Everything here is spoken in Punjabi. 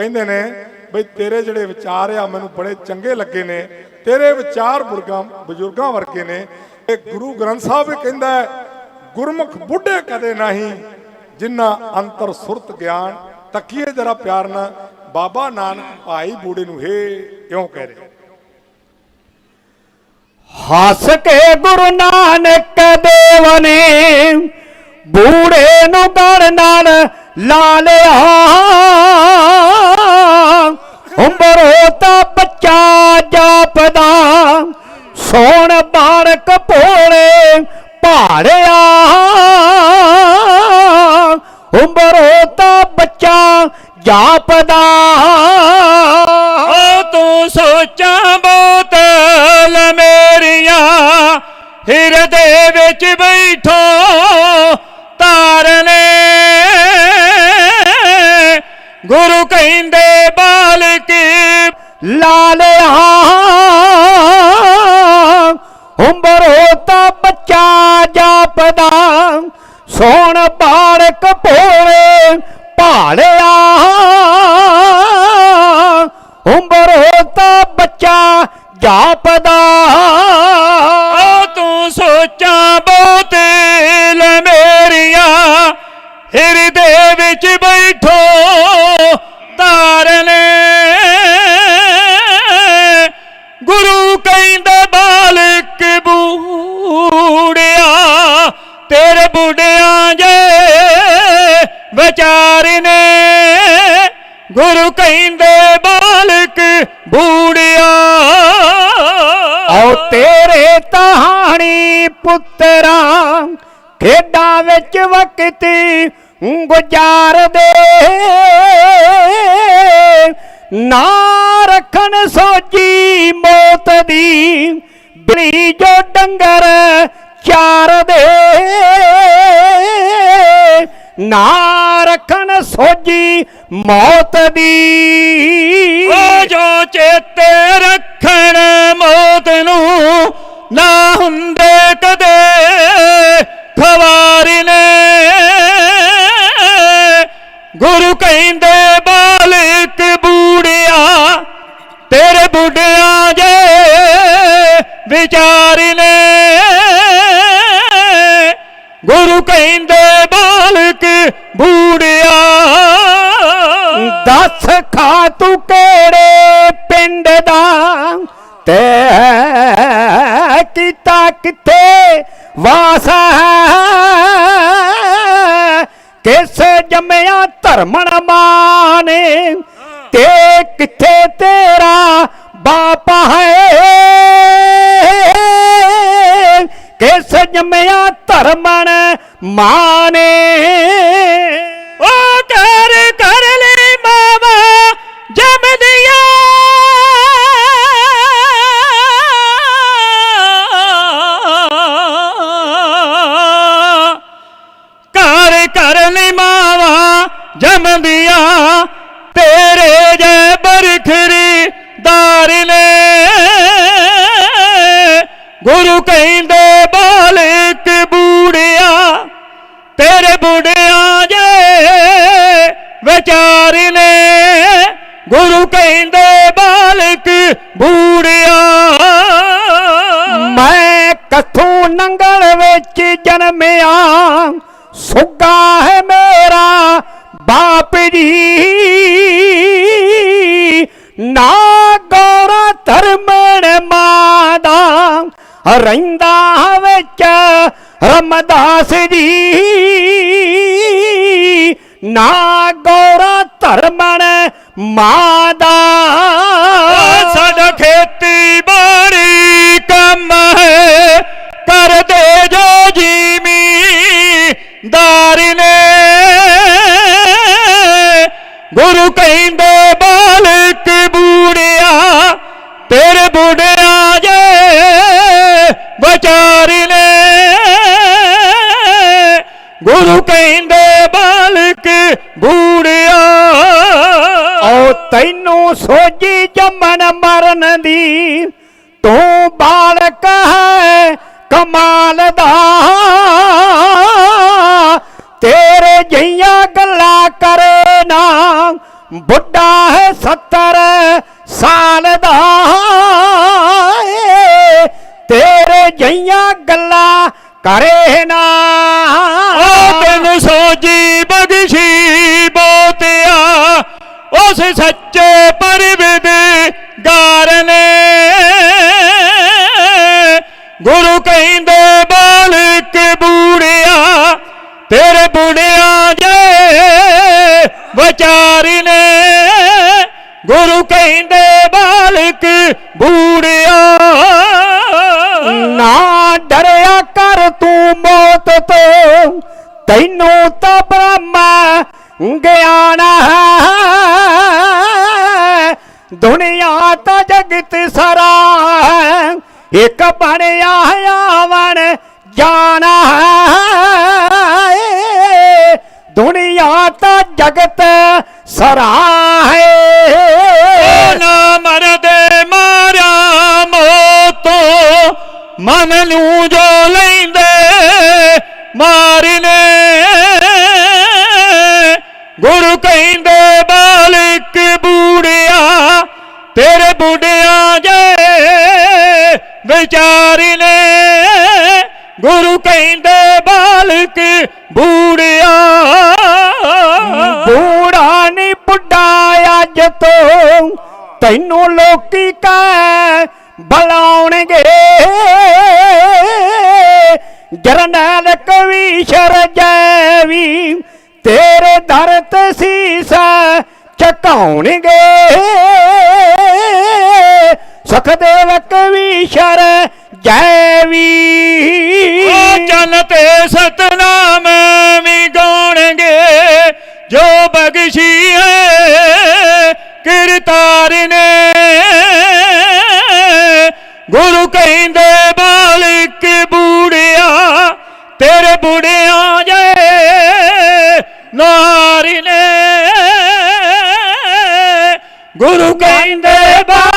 ਕਹਿੰਦੇ ਨੇ, ਬਈ ਤੇਰੇ ਜਿਹੜੇ ਵਿਚਾਰ ਆ, ਮੈਨੂੰ ਬੜੇ ਚੰਗੇ ਲੱਗੇ ਨੇ। ਤੇਰੇ ਵਿਚਾਰ ਬੁਰਗਾਂ ਬਜ਼ੁਰਗਾਂ ਵਰਗੇ ਨੇ। ਇਹ ਗੁਰੂ ਗ੍ਰੰਥ ਸਾਹਿਬ ਵੀ ਕਹਿੰਦਾ ਗੁਰਮੁਖ ਬੁੱਢੇ ਕਦੇ ਨਹੀਂ ਜਿਨ੍ਹਾਂ ਅੰਤਰ ਸੁਰਤ ਗਿਆਨ, ਤੱਕੀਏ ਜਰਾ ਪਿਆਰ ਨਾਲ, ਬਾਬਾ ਨਾਨਕ ਭਾਈ ਬੂੜੇ ਨੂੰ ਹੇ, ਕਿਉਂ ਕਹਿ ਰਹੇ? ਹੱਸ ਕੇ ਗੁਰੂ ਨਾਨਕ ਦੇਵ ਨੇ ਬੂੜੇ ਨੂੰ ਗੜ ਨਾਲ ਲਾ ਲਿਆ। ਉਮਰੋ ਤਾਂ ਬੱਚਾ ਜਾਪਦਾ। ਸੋਣ ਬਾਲਕ ਭੋਲੇ ਭਾੜਿਆ। ਉਮਰੋ ਤਾਂ ਬੱਚਾ ਜਾਪਦਾ। ਓ ਤੂੰ ਸੋਚਾਂ ਬਹੁਤ ਲ ਮੇਰੀਆਂ, ਹਿਰਦੇ ਵਿੱਚ ਬੈਠੋ। ਲਾਲਿਆ ਉਮਰੋ ਤਾਂ ਬੱਚਾ ਜਾਪਦਾ। ਸੋਣ ਬਾਲਕ ਭੋਲੇ ਭਾਲਿਆ। ਉਮਰੋ ਤਾਂ ਬੱਚਾ ਜਾਪਦਾ। ਤੂੰ ਸੋਚਾਂ ਬਹੁਤ ਲ ਮੇਰੀਆਂ। ਹਿਰਦੇ ਵਿੱਚ ਬੈਠੋ ਤਾਰਨੇ ਕਹਿੰਦਾ ਬਾਲਕ ਬੂੜਿਆ, ਤੇਰੇ ਬੁੱਢਿਆਂ ਜੇ ਵਿਚਾਰ ਨੇ। ਗੁਰੂ ਕਹਿੰਦੇ ਬਾਲਕ ਬੂੜਿਆ। ਆਓ ਤੇਰੇ ਤਹਾਣੀ ਪੁੱਤਰਾ, ਖੇਡਾਂ ਵਿੱਚ ਵਕਤ ਗੁਜ਼ਾਰਦੇ। ਨਾ ਰੱਖਣ ਸੋਜੀ ਮੌਤ ਦੀ ਬੜੀ ਜੋ ਡੰਗਰ ਚਾਰ ਦੇ। ਨਾ ਰੱਖਣ ਸੋਜੀ ਮੌਤ ਦੀ। ਓ ਜੋ ਚੇਤੇ ਰੱਖਣ ਮੌਤ ਨੂੰ ਨਾ ਹੁੰਦੇ ਕਦੇ, ਖਵਾਰੀ ਨੇ। ਗੁਰੂ ਕਹਿੰਦੇ ਤੇਰੇ ਬੁੱਢਿਆਂ ਜੇ ਵਿਚਾਰੀ ਨੇ। ਗੁਰੂ ਕਹਿੰਦੇ, ਬਾਲਕ ਬੂੜਿਆ, ਦੱਸ ਖਾ ਤੂੰ ਕਿਹੜੇ ਪਿੰਡ ਦਾ? ਤੇ ਕੀਤਾ ਕਿੱਥੇ ਵਾਸ ਹੈ? ਕਿਸ ਜੰਮਿਆ ਧਰਮਣ ਮਾਨੇ ਤੇ ਕਿੱਥੇ ਤੇਰਾ ਬਾਪ ਹੈ? ਕਿਸ ਜੰਮਿਆ ਧਰਮਣ ਮਾਨੇ ਓ ਕਰ ਕਰ ਲੈ ਬਾਬਾ ਜਮਦਿਆ ਕਰ ਕਰ ਲੈ ਮਾਵਾ ਜਮਦਿਆ ਤੇਰੇ ਜੈ ਬਰਖਰੀ ਦਾਰ ਨੇ। ਗੁਰੂ ਕਹਿੰਦੇ, ਬਾਲਕ ਬੂੜਿਆ, ਤੇਰੇ ਬੁੜਿਆ ਜੇ ਵਿਚਾਰ ਨੇ। ਗੁਰੂ ਕਹਿੰਦੇ, ਬਾਲਕ ਬੂੜਿਆ। ਮੈਂ ਕਥੋਂ ਨੰਗਲ ਵਿੱਚ ਜਨਮਿਆ, ਸੁੱਗਾ ਹੈ ਮੇਰਾ ਬਾਪ ਜੀ। ਨਾ ਗੋਰਾ ਧਰਮਣ ਮਾਦਾ ਰਹਿੰਦਾ ਵਿੱਚ ਰਮਦਾਸ ਜੀ। ਨਾ ਗੌਰਾ ਧਰਮਣ ਮਾਦਾ। ਵਿਚਾਰ ਨੇ ਗੁਰੂ ਕਹਿੰਦੇ, ਬਾਲਕ ਬੂੜਿਆ ਓ ਤੈਨੂੰ ਸੋਜੀ ਜੰਮਨ ਮਰਨ ਦੀ। ਤੂੰ ਬਾਲਕ ਹੈ ਕਮਾਲ ਦਾ। ਤੇਰੇ ਜਈਆਂ ਗੱਲਾਂ ਕਰੇ ਨਾ, ਬੁੱਢਾ ਹੈ 70 ਸਾਲ ਦਾ। ਤੇਰੇ ਗੱਲਾਂ ਕਰੇ ਨਾ। ਉਹ ਤੈਨੂੰ ਸੋਜੀ ਬਖਸ਼ੀ ਬੋਤਿਆ ਉਸ ਸੱਚੇ ਪਰਵਿਦ ਨੇ। ਗੁਰੂ ਕਹਿੰਦੇ, ਬਾਲਕ ਬੂੜਿਆ, ਤੇਰੇ ਬੁੜਿਆ ਜੇ ਵਿਚਾਰੀ ਨੇ। ਗੁਰੂ ਕਹਿੰਦੇ, ਬਾਲਕ ਬੂੜਿਆ ਨਾ ਡਰਿਆ ਕਰ ਤੂੰ ਮੌਤ ਤੋਂ ਤੈਨੂੰ ਤਾਂ ਬ੍ਰਹਮ ਗਿਆਨ ਹੈ ਦੁਨੀਆ ਤਾਂ ਜਗਤ ਸਾਰਾ ਹੈ, ਇੱਕ ਬਣਿਆ ਆਵਣ ਜਾਣਾ ਹੈ ਦੁਨੀਆ ਤਾਂ ਜਗਤ ਸਰਾ ਹੈ ਨਾ ਮਰਦੇ ਮਾਰਿਆ ਮੋਤੋ ਮਨ ਨੂੰ ਜੋ ਲੈਂਦੇ, ਮਾਰਨੇ। ਗੁਰੂ ਕਹਿੰਦੇ, ਬਾਲਕ ਬੂੜਿਆ, ਤੇਰੇ ਬੁੱਢਿਆ ਜੇ ਵਿਚਾਰੀ ਨੇ ਗੁਰੂ ਕਹਿੰਦੇ, ਬਾਲਕ ਬੂੜਿਆ, ਬੂੜਾ ਨਹੀਂ ਬੁੱਢਾ ਅੱਜ ਤੋਂ। ਤੈਨੂੰ ਲੋਕੀ ਕਹਿ ਬੁਲਾਉਣਗੇ। ਜਰਨੈਲ ਕਵੀ ਜੈਵੀ, ਤੇਰੇ ਦਰ ਤੇ ਸੀਸ ਝਕਾਉਣਗੇ। ਸੁਖਦੇਵ ਕਵੀ ਜੈਵੀ। ਉਹ ਚੱਲ ਤੇ ਸਤਨਾਮ ਵੀ ਗਾਉਣਗੇ, ਜੋ ਬਗਸ਼ੀ ਹੈ ਕਿਰਤਾਰ ਨੇ। ਤੇਰੇ ਜਾਏ। ਨਾਰੀ ਨੇ ਗੁਰੂ ਕਹਿੰਦੇ ਬਾ